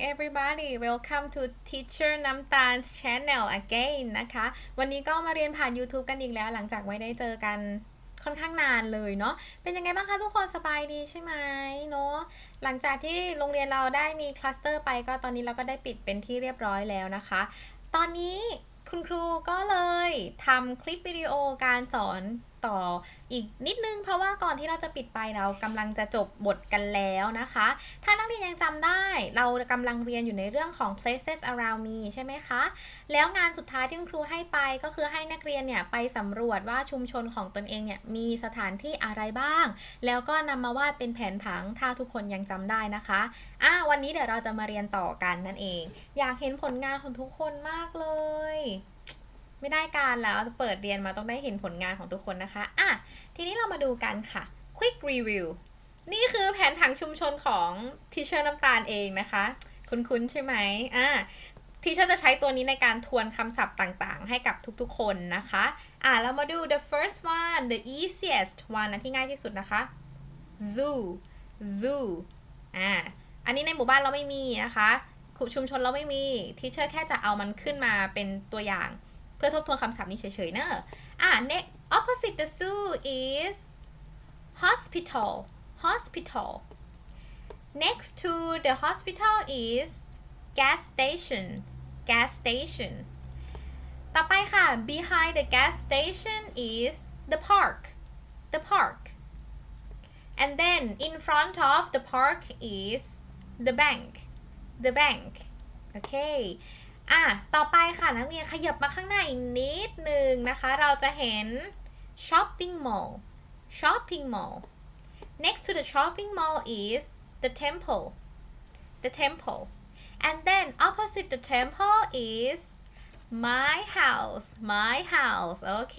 everybody welcome to teacher น้ำตาล channel again นะคะ วันนี้ก็มาเรียนผ่าน YouTube กันอีกแล้ว หลังจากไม่ได้เจอกันค่อนข้างนานเลยเนาะ เป็นยังไงบ้างคะทุกคนสบายดีใช่ไหมเนาะ หลังจากที่โรงเรียนเราได้มีคลัสเตอร์ไปก็ตอนนี้เราก็ได้ปิดเป็นที่เรียบร้อยแล้วนะคะ ตอนนี้คุณครูก็เลยทำคลิปวิดีโอการสอน ต่ออีกนิดนึง เพราะว่าก่อนที่เราจะปิดไปเรากำลังจะจบบทกันแล้วนะคะ ถ้านักเรียนยังจำได้เรากำลังเรียนอยู่ในเรื่องของ places around me ใช่ไหมคะ แล้วงานสุดท้ายที่คุณครูให้ไปก็คือให้นักเรียนเนี่ยไปสำรวจว่าชุมชนของตนเองเนี่ยมีสถานที่อะไรบ้าง แล้วก็นำมาวาดเป็นแผนผังถ้าทุกคนยังจำได้นะคะอะวันนี้เดี๋ยวเราจะมาเรียนต่อกันนั่นเอง อยากเห็นผลงานของทุกคนมากเลย ไม่ได้การแล้วเปิดเรียนมาต้องได้เห็นผลงานของทุกคนนะคะอะทีนี้เรามาดูกันค่ะ quick review นี่คือแผนผังชุมชนของทีเชอร์น้ำตาลเองนะคะ คุ้นๆใช่ไหมอะทีเชอร์จะใช้ตัวนี้ในการทวนคำศัพท์ต่างๆ ให้กับทุกๆคนนะคะ อะเรามาดู the first one the easiest one นะที่ง่ายที่สุดนะคะ zoo zoo อะอันนี้ในหมู่บ้านเราไม่มีนะคะ ชุมชนเราไม่มีทีเชอร์แค่จะเอามันขึ้นมาเป็นตัวอย่าง พื่อทบทวนคำศัพท์นี้เฉยๆเนอะอะ next opposite the zoo is hospital hospital next to the hospital is gas station gas station ต่อไปค่ะ behind the gas station is the park the park and then in front of the park is the bank the bank โอะต่อไปค่ะนักเรียนขยับมาข้างหน้าอีกนิดหนึ่งนะคะ เราจะเห็น shopping mall shopping mall next to the shopping mall is the temple the temple and then opposite the temple is my house my house โอเค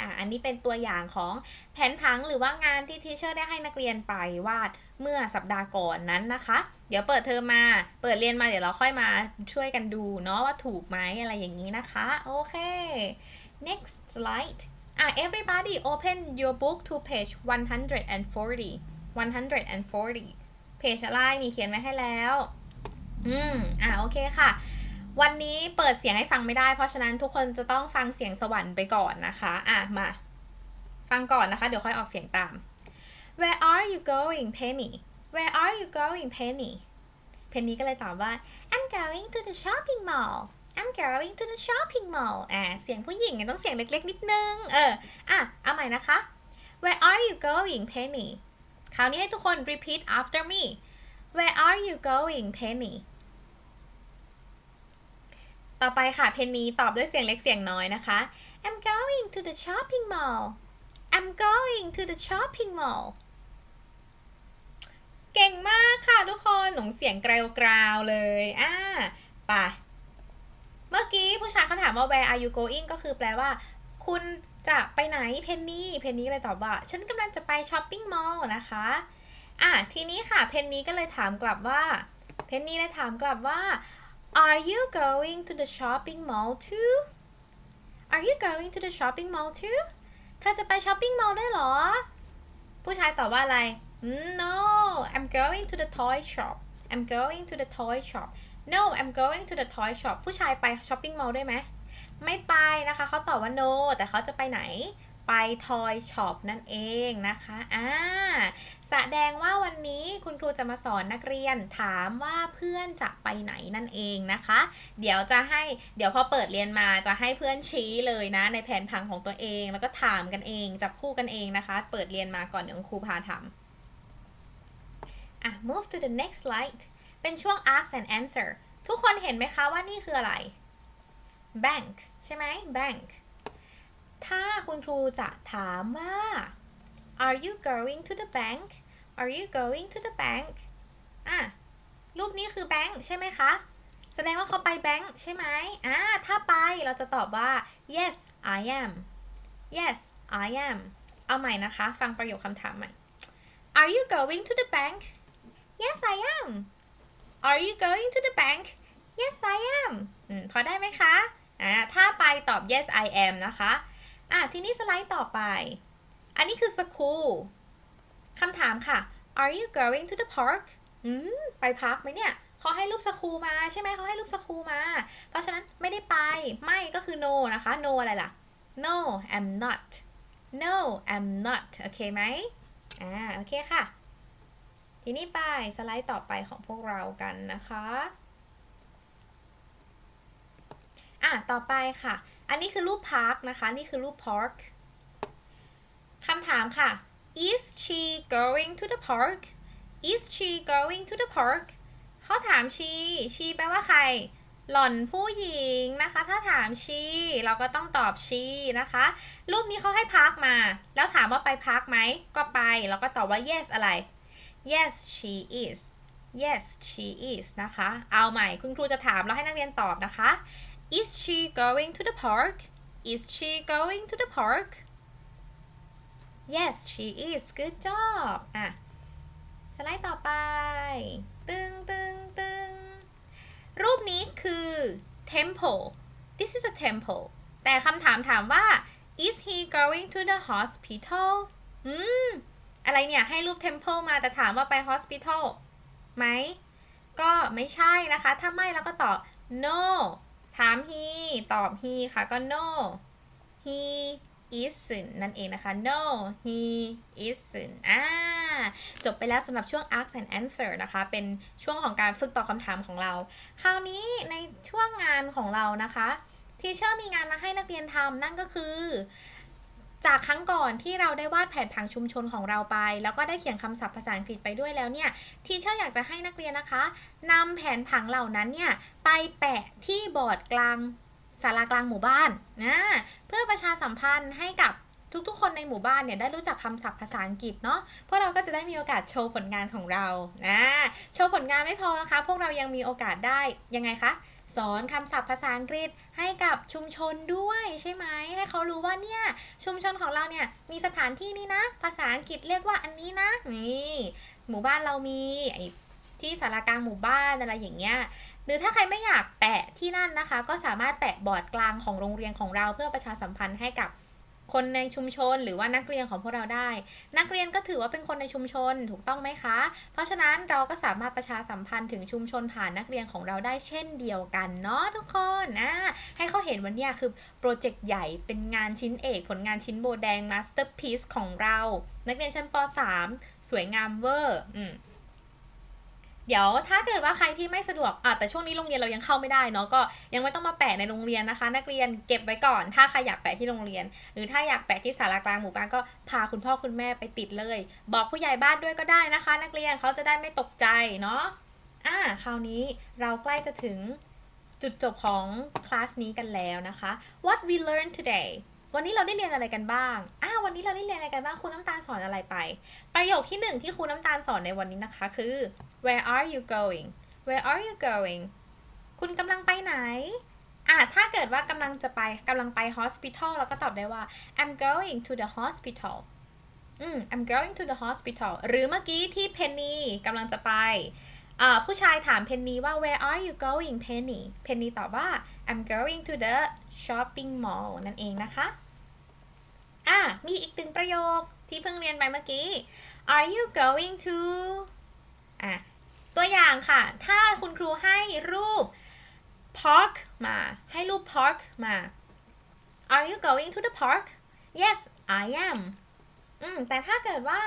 อะอันนี้เป็นตัวอย่างของแผนผังหรือว่างานที่ทีเชอร์ได้ให้นักเรียนไปวาดเมื่อสัปดาห์ก่อนนั้นนะคะ เดี๋ยวเปิดเทอมมา เปิดเรียนมาเดี๋ยวเราค่อยมาช่วยกันดูเนาะว่าถูกไหมอะไรอย่างนี้นะคะ โอเค next slide อะ everybody open your book to page 140 140 page อะไรนี่เขียนไว้ให้แล้ว อืม อะ โอเคค่ะ วันนี้เปิดเสียงให้ฟังไม่ได้ เพราะฉะนั้นทุกคนจะต้องฟังเสียงสวรรค์ไปก่อนนะคะ อะ มา ฟังก่อนนะคะ เดี๋ยวค่อยออกเสียงตาม Where are you going Penny Where are you going Penny Penny ก็เลยตอบว่า I'm going to the shopping mall I'm going to the shopping mall อะเสียงผู้หญิงต้องเสียงเล็กๆ นิดนึง เออ อะ เอาใหม่นะคะ Where are you going Penny คราวนี้ให้ทุกคน repeat after me Where are you going Penny ต่อไปค่ะ เพนนีตอบด้วยเสียงเล็กเสียงน้อยนะคะ I'm going to the shopping mall I'm going to the shopping mall ค่ะทุกคนหนงเสียงกราวๆเลยอ่าไปเมื่อกี้ผู้ชายเขาถามว่า where are you going ก็คือแปลว่า คุณจะไปไหนเพนนี่เพนนี่เลยตอบว่า ฉันกำลังจะไปช้อปปิ้งมอลล์นะคะอะทีนี้ค่ะเพนนี่ก็เลยถามกลับว่าเพนนี่เลยถามกลับว่า Are you going to the shopping mall too Are you going to the shopping mall too เธอจะไปช้อปปิ้งมอลล์ด้วยเหรอ ผู้ชายตอบว่าอะไร No I'm going to the toy shop I'm going to the toy shop No I'm going to the toy shop ผู้ชายไปช้อปปิ้งมอลล์ได้ไหม ไม่ไปนะคะ เขาตอบว่า no แต่เขาจะไปไหนไป toy shop นั่นเองนะคะอ่าแสดงว่าวันนี้คุณครูจะมาสอนนักเรียนถามว่าเพื่อนจะไปไหนนั่นเองนะคะ เดี๋ยวจะให้เดี๋ยวพอเปิดเรียนมาจะให้เพื่อนชี้เลยนะ ในแผนผังของตัวเอง แล้วก็ถามกันเองจับคู่กันเองนะคะ เปิดเรียนมาก่อนเดี๋ยวครูพาทำ อะ move to the next slide เป็นช่วง ask and answer ทุกคนเห็นไหมคะว่านี่คืออะไร bank ใช่ไหม bank ถ้าคุณครูจะถามว่า Are you going to the bank Are you going to the bank อะ รูปนี้คือแบงค์ใช่ไหมคะ แสดงว่าเขาไปแบงค์ใช่ไหมอ่าถ้าไปเราจะตอบว่า yes I am yes I am เอาใหม่นะคะ ฟังประโยคคำถามใหม่ Are you going to the bank Yes I am Are you going to the bank Yes I am อืมพอได้ไหมคะอ่าถ้าไปตอบ yes I am นะคะอะทีนี้สไลด์ต่อไป อันนี้คือ school คำถามค่ะ Are you going to the park อืมไปพักไหมเนี่ยเขาให้รูปสคูมาใช่ไหมเขาให้รูปสคูมา เพราะฉะนั้นไม่ได้ไป ไม่ก็คือ no นะคะ no อะไรล่ะ no I'm not no I'm not โอเคไหมอ่า โอเคค่ะ ทีนี้ไปสไลด์ต่อไปของพวกเรากันนะคะอะต่อไปค่ะ อันนี้คือรูป park นะคะ นี่คือรูป park คำถามค่ะ is she going to the park is she going to the park เขาถาม she she แปลว่าใคร หล่อนผู้หญิงนะคะ ถ้าถาม she เราก็ต้องตอบ she นะคะ รูปนี้เขาให้พักมา แล้วถามว่าไปพักไหม ก็ไปแล้วก็ตอบว่า yes อะไร yes she is yes she is นะคะ เอาใหม่คุณครูจะถามแล้วให้นักเรียนตอบนะคะ is she going to the park is she going to the park yes she is good job อะ สไลด์ต่อไป ตึงตึงตึงรูปนี้คือ temple this is a temple แต่คำถามถามว่า is he going to the hospital อืม อะไรเนี่ยให้รูป temple มาแต่ถามว่าไป hospital ไหม ก็ไม่ใช่นะคะ ถ้าไม่แล้วก็ตอบ no ถาม he ตอบ he ค่ะก็ no he isn't นั่นเองนะคะ no he isn't อ่า จบไปแล้วสำหรับช่วง ask and answer นะคะ เป็นช่วงของการฝึกตอบคำถามของเรา คราวนี้ในช่วงงานของเรานะคะ ทีเชอร์มีงานมาให้นักเรียนทำนั่นก็คือ จากครั้งก่อนที่เราได้วาดแผนผังชุมชนของเราไป แล้วก็ได้เขียนคำศัพท์ภาษาอังกฤษไปด้วยแล้วเนี่ยทีเชอร์อยากจะให้นักเรียนนะคะนำแผนผังเหล่านั้นเนี่ยไปแปะที่บอร์ดกลางศาลากลางหมู่บ้านนะเพื่อประชาสัมพันธ์ให้กับทุกๆ คนในหมู่บ้านเนี่ยได้รู้จักคำศัพท์ภาษาอังกฤษเนาะพวกเราก็จะได้มีโอกาสโชว์ผลงานของเรานะโชว์ผลงานไม่พอนะคะ พวกเรายังมีโอกาสได้ยังไงคะ สอนคำศัพท์ภาษาอังกฤษให้กับชุมชนด้วยใช่ไหมให้เขารู้ว่าเนี่ยชุมชนของเราเนี่ยมีสถานที่นี้นะ ภาษาอังกฤษเรียกว่าอันนี้นะนี่หมู่บ้านเรามีไอที่สารากลางหมู่บ้านอะไรอย่างเงี้ยหรือถ้าใครไม่อยากแปะที่นั่นนะคะ ก็สามารถแปะบอร์ดกลางของโรงเรียนของเราเพื่อประชาสัมพันธ์ให้กับ คนในชุมชนหรือว่านักเรียนของพวกเราได้ นักเรียนก็ถือว่าเป็นคนในชุมชนถูกต้องไหมคะ เพราะฉะนั้นเราก็สามารถประชาสัมพันธ์ถึงชุมชนผ่านนักเรียนของเราได้เช่นเดียวกันเนาะทุกคนนะให้เขาเห็นวันนี้คือโปรเจกต์ใหญ่เป็นงานชิ้นเอก ผลงานชิ้นโบแดงมาสเตอร์พีซของเรา นักเรียนชั้นป .3 สวยงามเวอร์อืม เดี๋ยวถ้าเกิดว่าใครที่ไม่สะดวกอะแต่ช่วงนี้โรงเรียนเรายังเข้าไม่ได้เนาะก็ยังไม่ต้องมาแปะในโรงเรียนนะคะ นักเรียนเก็บไว้ก่อน ถ้าใครอยากแปะที่โรงเรียน หรือถ้าอยากแปะที่ศาลากลางหมู่บ้านก็พาคุณพ่อคุณแม่ไปติดเลย บอกผู้ใหญ่บ้านด้วยก็ได้นะคะ นักเรียนเขาจะได้ไม่ตกใจเนาะอะคราวนี้เราใกล้จะถึงจุดจบของคลาสนี้กันแล้วนะคะ What we learned today วันนี้เราได้เรียนอะไรกันบ้างอ่าวันนี้เราได้เรียนอะไรกันบ้างครูน้ำตาลสอนอะไรไป ประโยคที่หนึ่งที่ครูน้ำตาลสอนในวันนี้นะคะ คือ Where are you going Where are you going คุณกำลังไปไหนอะถ้าเกิดว่ากำลังจะไปกำลังไป hospital เราก็ตอบได้ว่า I'm going to the hospital อืม I'm going to the hospital หรือเมื่อกี้ที่เพนนีกำลังจะไป ผู้ชายถามเพนนีว่า Where are you going Penny เพนนีตอบว่า I'm going to the shopping mall นั่นเองนะคะอะมีอีกหนึ่งประโยคที่เพิ่งเรียนไปเมื่อกี้ Are you going to อะตัวอย่างค่ะ ถ้าคุณครูให้รูป park มา ให้รูป park มา Are you going to the park Yes I am อืมแต่ถ้าเกิดว่า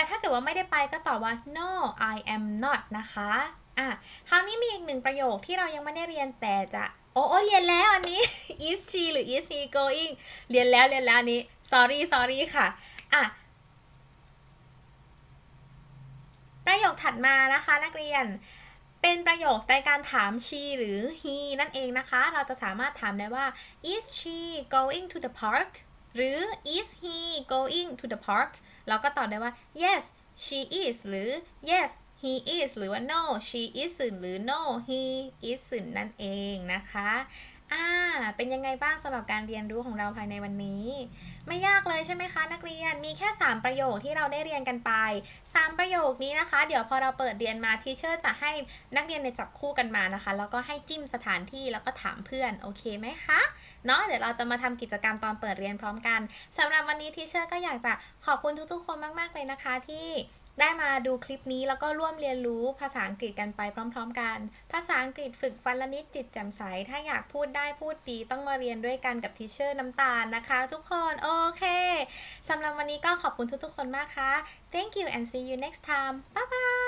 แต่ถ้าเกิดว่าไม่ได้ไปก็ตอบว่า No I am not นะคะอะคราวนี้มีอีกหนึ่งประโยคที่เรายังไม่ได้เรียนแต่จะโอ้โอเรียนแล้วอันนี้ is she หรือ is he going เรียนแล้วเรียนแล้วอันนี้ sorry sorry ค่ะอะประโยคถัดมานะคะนักเรียน เป็นประโยคในการถาม she หรือ he นั่นเองนะคะ เราจะสามารถถามได้ว่า is she going to the park หรือ is he going to the park เราก็ตอบได้ว่า yes she is หรือ yes he is หรือว่า no she isn't หรือ no he isn't นั่นเองนะคะ อ่า เป็นยังไงบ้างสำหรับการเรียนรู้ของเราภายในวันนี้ ไม่ยากเลยใช่ไหมคะนักเรียน มีแค่ 3 ประโยคที่เราได้เรียนกันไป 3 ประโยคนี้นะคะ เดี๋ยวพอเราเปิดเรียนมาทีเชอร์จะให้นักเรียนในจับคู่กันมานะคะ แล้วก็ให้จิ้มสถานที่แล้วก็ถามเพื่อน โอเคไหมคะ เนาะเดี๋ยวเราจะมาทำกิจกรรมตอนเปิดเรียนพร้อมกันสำหรับวันนี้ทีเชอร์ก็อยากจะขอบคุณทุกๆ คนมากๆเลยนะคะที่ ได้มาดูคลิปนี้แล้วก็ร่วมเรียนรู้ภาษาอังกฤษกันไปพร้อม ๆ กัน ภาษาอังกฤษฝึกฟันละนิดจิตแจ่มใส ถ้าอยากพูดได้พูดดีต้องมาเรียนด้วยกันกับทิเชอร์น้ำตาลนะคะ ทุกคน โอเคสำหรับวันนี้ก็ขอบคุณทุกๆ คนมากค่ะ thank you and see you next time bye